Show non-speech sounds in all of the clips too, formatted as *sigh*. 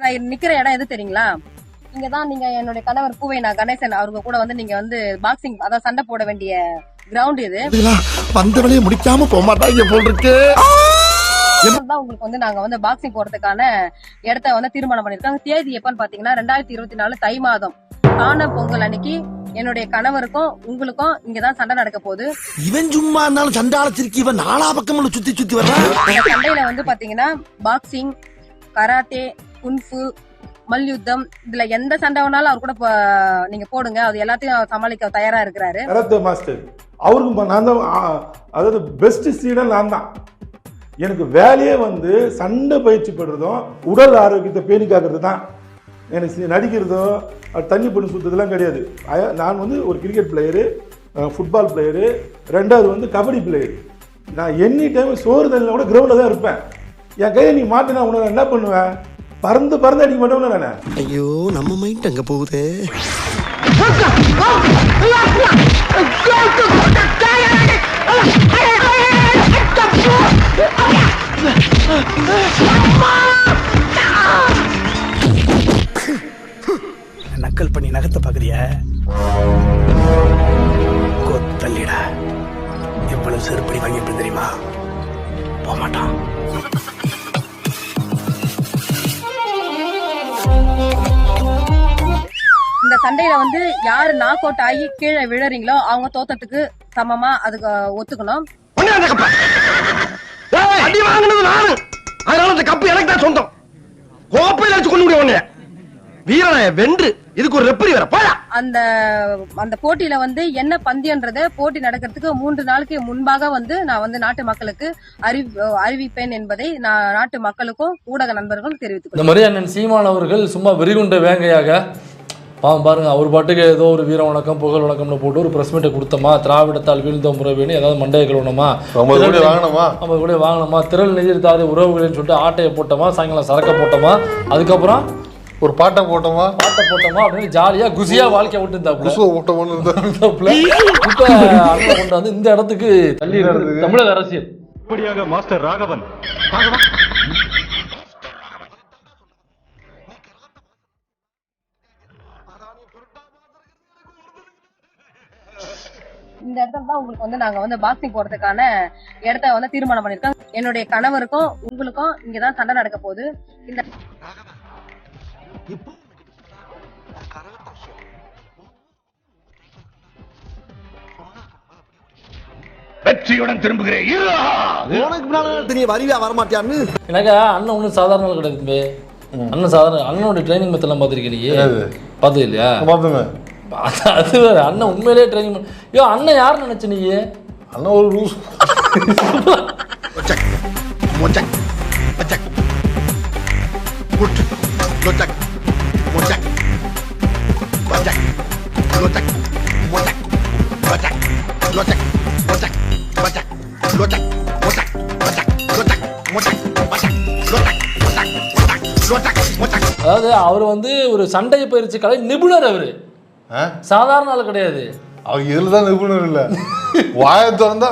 நான் நிக்கிற இடம் எது தெரியுங்களா? இங்கதான் நீங்க என்னுடைய கணவர் பூவை நான் கணேசன் அவருக்கு கூட வந்து நீங்க வந்து பாக்ஸிங் அதான் சண்டை போட வேண்டிய கிரவுண்ட் இது. வந்த வேலையை முடிக்காம போக மாட்டாங்க போல் இருக்கு. தான் உங்களுக்கு வந்து நாங்க வந்து பாக்ஸிங் போறதுக்கான இடத்த வந்து தீர்மானம் பண்ணிருக்காங்க தேதி எப்பன்னு பாத்தீங்கன்னா ரெண்டாயிரத்தி இருபத்தி நாலு தை மாதம். காண பொங்கல் அன்னைக்கு என்னுடைய கணவருக்கும் உங்களுக்கும் இங்கதான் சண்டை நடக்க போகுது. இவன் சும்மா இருந்தாலும் சண்டால திருக்கி இவன் நாலா பக்கம் சுத்தி சுத்தி வர்றான். சண்டையில வந்து பாத்தீங்கன்னா பாக்ஸிங் கராத்தே குன்ஃபு மல்யுத்தம் இதுல எந்த சண்டை வேணாலும் அவர் கூட நீங்க போடுங்க. அது எல்லாத்தையும் சமாளிக்க தயாரா இருக்கிறாரு. மாஸ்டர் அவருக்கு நான் தான் அதாவது பெஸ்ட் ஸ்டூடெண்ட் நான் தான். எனக்கு வேலையே வந்து சண்டை பயிற்சி பெறுறதும் உடல் ஆரோக்கியத்தை பேணி காக்கிறது தான். எனக்கு நடிக்கிறதோ தண்ணி பண்ணி சுற்றுறதுலாம் கிடையாது. நான் வந்து ஒரு கிரிக்கெட் பிளேயரு ஃபுட்பால் பிளேயரு ரெண்டாவது வந்து கபடி பிளேயரு நான் எனி டைம் சோறு தண்ணியில் கூட கிரவுண்டில் தான் இருப்பேன். என் கையை நீ மாட்டினா உன்னை என்ன பண்ணுவேன்? பறந்து பறந்து அடிக்க மாட்டேன் நான். ஐயோ நம்ம மைண்ட் அங்க போகுது? நக்கல் பண்ணி நகத்த பாக்குறிய கொத்தல்லிடா எவ்வளவு செருப்படி வாங்கியிருப்பேன் தெரியுமா? போக மாட்டான் சண்டையில வந்து யாரு நாக் அவுட் ஆகி கீழே விழறீங்களோ அவங்க தோத்தத்துக்கு சமமா அதுக்கு ஒத்துக்கணும். அடி வாங்கினது நானு. அதனால அந்த கப்பு எனக்கு தான் சொந்தம். கோப்பையில வச்சு கொண்டு முடியும் உன்னைய. வீரனை வென்று இதுக்கு ஒரு ரெப்பரி வேற. போயா அந்த அந்த போட்டியில வந்து என்ன பந்தயன்றத போட்டி நடக்கிறதுக்கு மூன்று நாளுக்கு முன்பாக வந்து நான் வந்து நாட்டு மக்களுக்கு அறிவி அறிவிப்பேன் என்பதை நான் நாட்டு மக்களுக்கும் ஊடக நண்பர்களும் தெரிவித்துக் இந்த மாதிரி அண்ணன் சீமான் அவர்கள் சும்மா வெறிகுண்ட வேங்கையாக பாவம் பாருங்க அவர் பாட்டுக்கு ஏதோ ஒரு வீர வணக்கம் புகழ் வணக்கம்னு போட்டு ஒரு பிரஸ் மீட்டை கொடுத்தோமா? திராவிடத்தால் வீழ்ந்த முறைவேன்னு ஏதாவது மண்டையை கழுவணுமா? வாங்கினோமா நம்ம கூட வாங்கினோமா திரள் நிதிர் தாது உறவுகள்னு சொல்லிட்டு ஆட்டையை போட்டோமா சாயங்காலம் சரக்க போட்டோமா? அதுக்கப்புறம் ஒரு பாட்டை போட்டோமா? ஆட்டை போட்டோமா அப்படின்னு ஜாலியா குசியா வாழ்க்கை விட்டு இருந்தாப்புல குசுவ போட்டோமான்னு இருந்தா. இருந்தாப்புல. இப்ப அண்ணன் கொண்டு வந்து இந்த இடத்துக்கு தள்ளி தமிழக அரசியல். இப்படியாக மாஸ்டர் ராகவன். இந்த இடத்துல தான் உங்களுக்கு வந்து நாங்க வந்து பாக்ஸிங் போறதுக்கான இடத்த வந்து தீர்மானம் பண்ணிருக்கோம் என்னுடைய கணவருக்கும் உங்களுக்கும் இங்கதான் சண்டை நடக்க போகுது. இந்த வெற்றியுடன் திரும்புகிறேன். உனக்கு முன்னால தெரியும் வருவியா வரமாட்டியான்னு. எனக்கு அண்ணன் ஒன்றும் சாதாரண கிடையாது. அண்ணன் சாதாரண அண்ணனோட ட்ரைனிங் மெத்தட்லாம் பார்த்துருக்கீங்க? பார்த்தது இல்லையா? பார்த்தோமே அது அது வேற அண்ணன் உண்மையிலேயே ட்ரைனிங் ஐயோ அண்ணன் யார் நினைச்ச நீ அண்ணா ஒரு லூஸ் அதாவது அவர் வந்து ஒரு சண்டை பயிற்சி கலை நிபுணர் அவரு? சாதாரண ஆள் கிடையாது. அவங்க இதுல தான் நிபுணர் இல்ல. *laughs* வாயை திறந்தா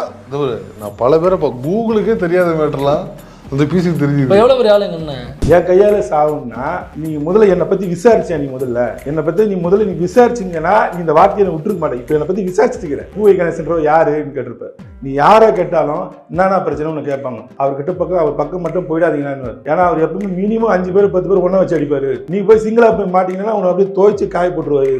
நான் பல பேரை இப்போ கூகுளுக்கே தெரியாத மேட்டர்லாம். இந்த பிசிக்கு இப்போ தெரிஞ்சுது எவ்வளோ பெரிய ஆளுங்க அண்ணன் என் கையால சாவுன்னா நீ முதல்ல என்னை பத்தி விசாரிச்சா நீ முதல்ல என்னை பத்தி நீ முதல்ல நீ விசாரிச்சீங்கன்னா நீ இந்த வார்த்தையை நான் விட்டுருக்க மாட்டேன் இப்போ என்னை பத்தி விசாரிச்சுக்கிற பூவை கணேசன்றோ யாருன்னு கேட்டிருப்ப நீ யாரை கேட்டாலும் என்னென்ன பிரச்சனை உனக்கு கேட்பாங்க அவர்கிட்ட பக்கம் அவர் பக்கம் மட்டும் போயிடாதீங்கன்னு ஏன்னா அவர் எப்பவுமே மினிமம் அஞ்சு பேர் பத்து பேர் ஒண்ணா வச்சு அடிப்பாரு நீ போய் சிங்கிளா போய் மாட்டீங்கன்னா உன்னை அப்படியே துவைச்சு காய போட்டுருவாரு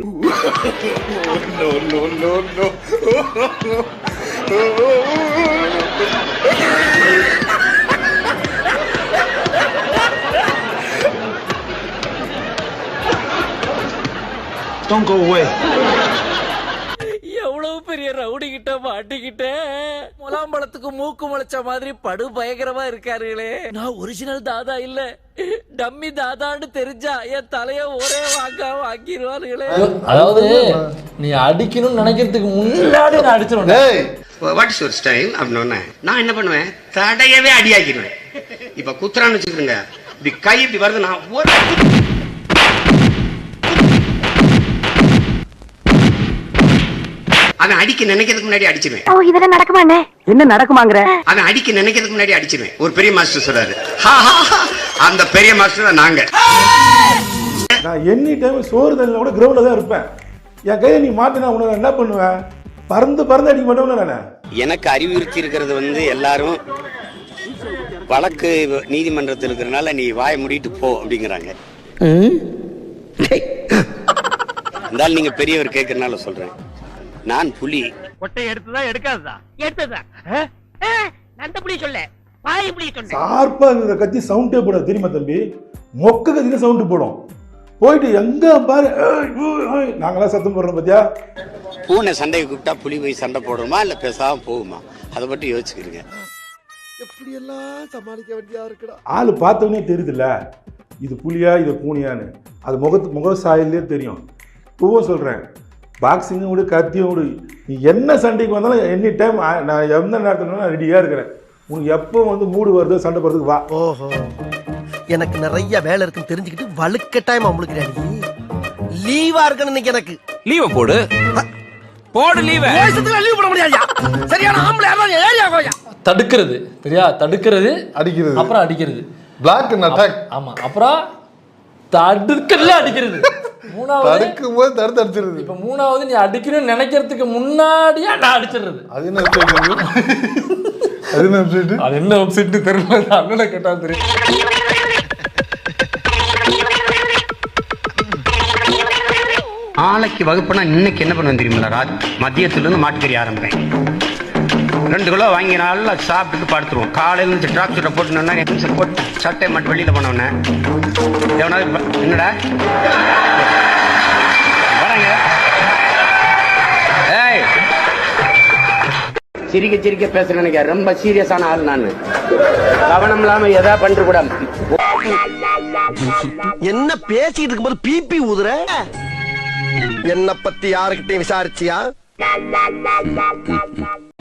எவ்வளவு பெரிய ரவுடி கிட்ட மாட்டிக்கிட்டேன் முலாம்பழத்துக்கு மூக்கு முளைச்ச மாதிரி படு பயங்கரமா இருக்காருங்களே. நான் ஒரிஜினல் தாதா இல்ல. டம்மி தாதான்னு தெரிஞ்சா என் தலைய ஒரே வாங்க வாங்கிடுவாருங்களே அதாவது நீ அடிக்கணும்னு நினைக்கிறதுக்கு முன்னாடி நான் அடிச்சிருவேன். வாட் இஸ் யுவர் ஸ்டைல் அப்படின்னு நான் என்ன பண்ணுவேன்? தடையவே அடியாக்கிடுவேன். இப்ப குத்துறான்னு வச்சுக்கிறேங்க இப்படி கை இப்படி வருது நான் ஒரு அவன் அடிக்க நினைக்கிறதுக்கு முன்னாடி அடிச்சிருவேன். ஓ இதெல்லாம் நடக்குமாண்ணே என்ன நடக்குமாங்கிற? அவன் அடிக்க நினைக்கிறதுக்கு முன்னாடி அடிச்சிருவேன். ஒரு பெரிய மாஸ்டர் சொல்றாரு. அந்த பெரிய மாஸ்டர் தான் நாங்க. நான் எனி டைம் சோறு தண்ணியில் கூட கிரவுண்டில் தான் இருப்பேன். என் கையை நீ மாட்டினா உன்னை என்ன பண்ணுவேன்? பறந்து பறந்து அடிக்க மாட்டேன் நான் எனக்கு அறிவுறுத்தி இருக்கிறது வந்து எல்லாரும் வழக்கு நீதிமன்றத்தில் இருக்கிறனால நீ வாயை மூடிட்டு போ அப்படிங்கிறாங்க. *laughs* இருந்தாலும் நீங்க பெரியவர் கேட்கறனால சொல்றேன். நான் புலி. கொட்டை எடுத்ததா எடுக்காததா? எடுத்ததா? அந்த புடி சொல்ல. பாய் புடி சொன்ன ஷார்ப்பாக இருக்கிற கத்தி சவுண்டே போடாது தெரியுமா தம்பி? மொக்க கத்தி சவுண்டு போடும். போயிட்டு எங்க பாரு நாங்களாம் சத்தம் போடுறோம் பார்த்தியா பூனை சண்டையை கூப்பிட்டா புலி போய் சண்டை போடுமா இல்ல பேசாம போகுமா? அதை மட்டும் யோசிக்கிறீங்க எப்படி எல்லாம் சமாளிக்க வேண்டியதா இருக்குடா? ஆள் பார்த்தவொடனே தெரியுதுல்ல இது புலியா இது பூனையான்னு. அது முகத்து முக சாயல்லே தெரியும். இப்பவும் சொல்கிறேன் பாக்ஸிங்கும் விடு கத்தியும் விடு நீ என்ன சண்டைக்கு வந்தாலும் எனி டைம் நான் எந்த நேரத்தில் நான் ரெடியாக இருக்கிறேன். உனக்கு எப்போ வந்து மூடு வருதோ சண்டை போடுறதுக்கு வா. ஓஹோ. எனக்கு நிறைய வேலை இருக்குன்னு தெரிஞ்சுக்கிட்டு வலுக்க டைம் முழுக்கிறாடி லீவா இருக்கணும் இன்னைக்கு எனக்கு. லீவ போடு. போடு லீவ லீவ் போட முடியாது சரியான ஆம்பளை ஏரியா கோயா தடுக்கிறது சரியா? தடுக்கிறது அடிக்கிறது. அப்புறம் அடிக்கிறது. பிளாக் அட்டாக் ஆமா அப்புறம் தடுக்கல அடிக்கிறது. மூணாவது தடுக்கும் போது தடுத்து அடிச்சிருது இப்ப மூணாவது நீ அடிக்கணும்னு நினைக்கிறதுக்கு முன்னாடியே நான் அடிச்சிடுறது. அது என்ன அது என்ன வெப்சைட் அது என்ன வெப்சைட் தெரியல. அண்ணனை கேட்டா தெரியும். நாளைக்கு வகுப்புனா இன்னைக்கு என்ன பண்ணுவேன் தெரியுமில்ல ராத் மதியத்துல இருந்து மாட்டுக்கறி ஆரம்பிப்பேன். ரெண்டு கிலோ வாங்கி நல்லா சாப்பிட்டுட்டு படுத்துருவோம். காலையில இருந்து ட்ராக் சூட்டை போட்டுனோன்னா எக்ஸல் போட்டு சட்டை மட்டும் வெளியில போனோன்னே எவனாவது என்னடா? வராங்க. ஏய். சிரிக்க சிரிக்க பேசுறேன் நினைக்கிறேன். ரொம்ப சீரியஸான ஆள் நான். கவனம் இல்லாம எதா பண்ற கூட. என்ன பேசிட்டு இருக்கும்போது பிபி ஊதுற? என்ன பத்தி யாருக்கிட்டையும் விசாரிச்சியா?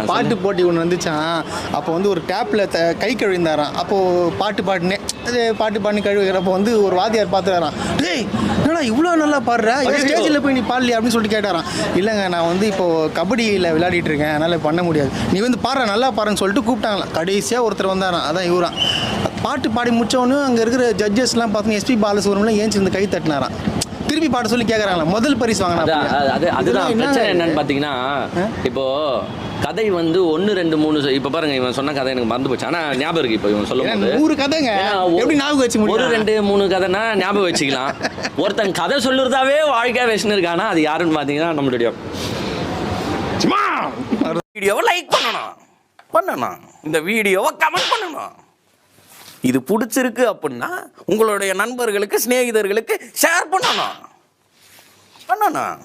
பாட்டு போட்டி ஒன்று வந்துச்சான் அப்போ வந்து ஒரு டேப்பில் த கை கழுவிந்தாராம். அப்போது பாட்டு பாட்டுனே அது பாட்டு பாட்டு கழுவுகிறப்போ வந்து ஒரு வாத்தியார் பார்த்துறாராம் டேய் என்னடா இவ்வளோ நல்லா பாடுற? ஸ்டேஜில் போய் நீ பாடலையா? அப்படின்னு சொல்லிட்டு கேட்டாராம். இல்லைங்க நான் வந்து இப்போது கபடியில் விளையாடிட்டு இருக்கேன். அதனால் பண்ண முடியாது. நீ வந்து பாடுற நல்லா பாருன்னு சொல்லிட்டு கூப்பிட்டாங்களாம். கடைசியாக ஒருத்தர் வந்தாராம். அதான் இவரான் பாட்டு பாடி முடிச்சவொன்னே அங்கே இருக்கிற ஜட்ஜஸ்லாம் பார்த்தீங்கன்னா எஸ்பி பாலசுப்ரமணியம் ஏஞ்சி இந்த கை தட்டினாராம். திருப்பி பாட சொல்லி கேட்குறாங்களா முதல் பரிசு வாங்கினா அது அதுதான். பிரச்சனை என்னன்னு பாத்தீங்கன்னா இப்போ கதை வந்து ஒன்னு ரெண்டு மூணு இப்ப பாருங்க இவன் சொன்ன கதை எனக்கு மறந்து போச்சு. ஆனா ஞாபகம் இருக்கு இப்போ இவன் சொல்லும் போது. நூறு கதைங்க. ஒரு- எப்படி ஞாபகம் வச்சு ஒரு ரெண்டு மூணு கதைனா ஞாபகம் வச்சுக்கலாம். *laughs* ஒருத்தன் கதை சொல்லுறதாவே வாழ்க்கை வச்சுன்னு இருக்கானா அது யாருன்னு பாத்தீங்கன்னா நம்மளுடைய வீடியோவை லைக் பண்ணணும். பண்ணணும். இந்த வீடியோவை கமெண்ட் பண்ணணும். இது பிடிச்சிருக்கு அப்படின்னா உங்களுடைய நண்பர்களுக்கு சிநேகிதர்களுக்கு ஷேர் பண்ணணும். பண்ணணும்.